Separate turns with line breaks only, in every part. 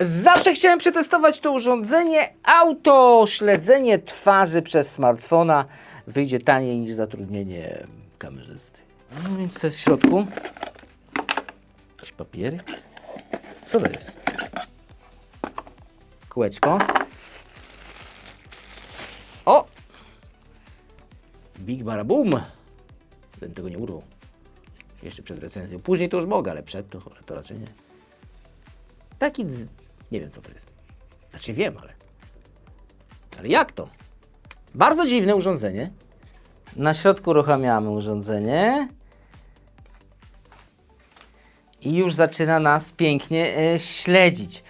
Zawsze chciałem przetestować to urządzenie. Auto śledzenie twarzy przez smartfona wyjdzie taniej niż zatrudnienie kamerzysty. No więc co jest w środku? Jakieś papiery? Co to jest? Kółeczko. O! Big Barabum! Ten tego nie urwał. Jeszcze przed recenzją. Później to już mogę, ale przed to, to raczej nie. Taki. Nie wiem co to jest. Znaczy wiem, ale... Ale jak to? Bardzo dziwne urządzenie. Na środku uruchamiamy urządzenie. I już zaczyna nas pięknie e, śledzić.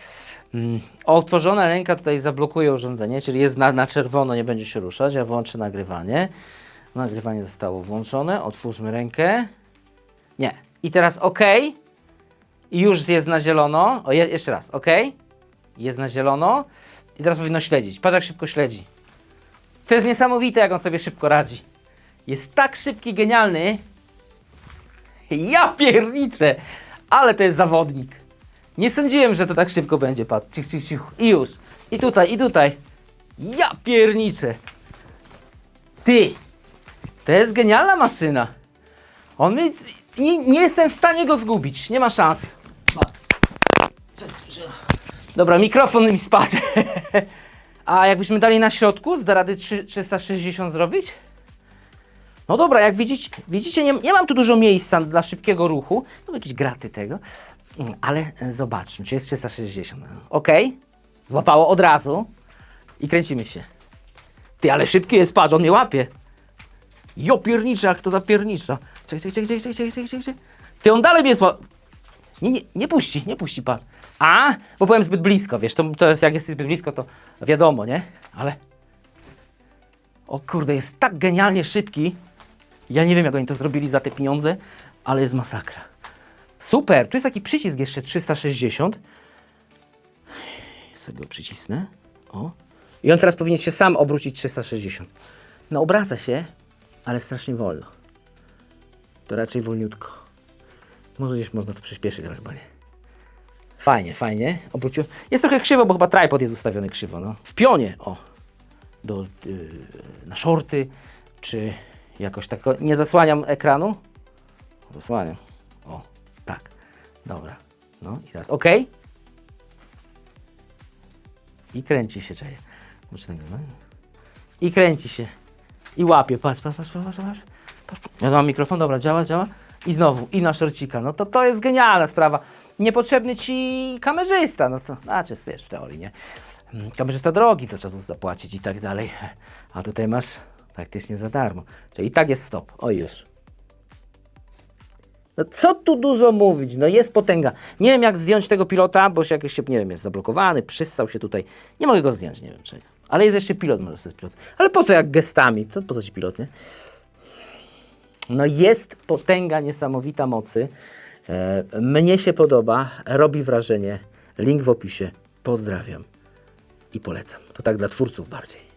Mm, Otworzona ręka tutaj zablokuje urządzenie, czyli jest na, na czerwono, nie będzie się ruszać. Ja włączę nagrywanie. Nagrywanie zostało włączone. Otwórzmy rękę. Nie. I teraz OK. I już jest na zielono. O, je, jeszcze raz. OK. Jest na zielono. I teraz powinno śledzić. Patrz jak szybko śledzi. To jest niesamowite, jak on sobie szybko radzi. Jest tak szybki, genialny. Ja pierniczę! Ale to jest zawodnik. Nie sądziłem, że to tak szybko będzie. Patrz, cich, cich, cich. I już. I tutaj, i tutaj. Ja pierniczę. Ty! To jest genialna maszyna. On mi... Nie, nie jestem w stanie go zgubić. Nie ma szans. Patrz. Dobra, mikrofon mi spadł. A jakbyśmy dali na środku, da rady trzy- 360 zrobić? No dobra, jak widzicie, widzicie nie, nie mam tu dużo miejsca dla szybkiego ruchu. No jakieś graty tego. Mm, Ale e, zobaczmy, czy jest 360. Ok, złapało od razu i kręcimy się. Ty, ale szybki jest, patrz, on mnie łapie. Jo piernicza, jak to za piernicza. Czekaj, czekaj, czekaj, czekaj, czekaj, czekaj, czekaj. Ty, on dalej mnie zła... Nie, nie, nie puści, nie puści pan. A, bo byłem zbyt blisko, wiesz, to, to jest, jak jesteś zbyt blisko, to wiadomo, nie? Ale... O kurde, jest tak genialnie szybki. Ja nie wiem, jak oni to zrobili za te pieniądze, ale jest masakra. Super, tu jest taki przycisk jeszcze 360. Ja sobie go przycisnę. O. I on teraz powinien się sam obrócić 360. No obraca się, ale strasznie wolno. To raczej wolniutko. Może gdzieś można to przyspieszyć, ale chyba nie. Fajnie, fajnie. Obrócił. Jest trochę krzywo, bo chyba tripod jest ustawiony krzywo. No. W pionie, o. Do, yy, na shorty, czy jakoś tak. Nie zasłaniam ekranu. Zasłaniam. O, tak. Dobra. No i teraz OK. I kręci się, czeje. Nagrywać. I kręci się. I łapie. Patrz, patrz, patrz, patrz, patrz. patrz. Ja mam mikrofon, dobra, działa, działa. I znowu, i na szorcika. No to to jest genialna sprawa. Niepotrzebny ci kamerzysta, no to, znaczy, wiesz, w teorii, nie? Mm, Kamerzysta drogi, to trzeba zapłacić i tak dalej. A tutaj masz praktycznie za darmo. Czyli i tak jest stop. O już. No co tu dużo mówić, no jest potęga. Nie wiem jak zdjąć tego pilota, bo się jakoś się, nie wiem, jest zablokowany, przyssał się tutaj. Nie mogę go zdjąć, nie wiem czego. Ale jest jeszcze pilot, może sobie pilot. Ale po co jak gestami? To po co ci pilot, nie? No jest potęga niesamowita mocy. E, mnie się podoba, robi wrażenie. Link w opisie. Pozdrawiam i polecam. To tak dla twórców bardziej.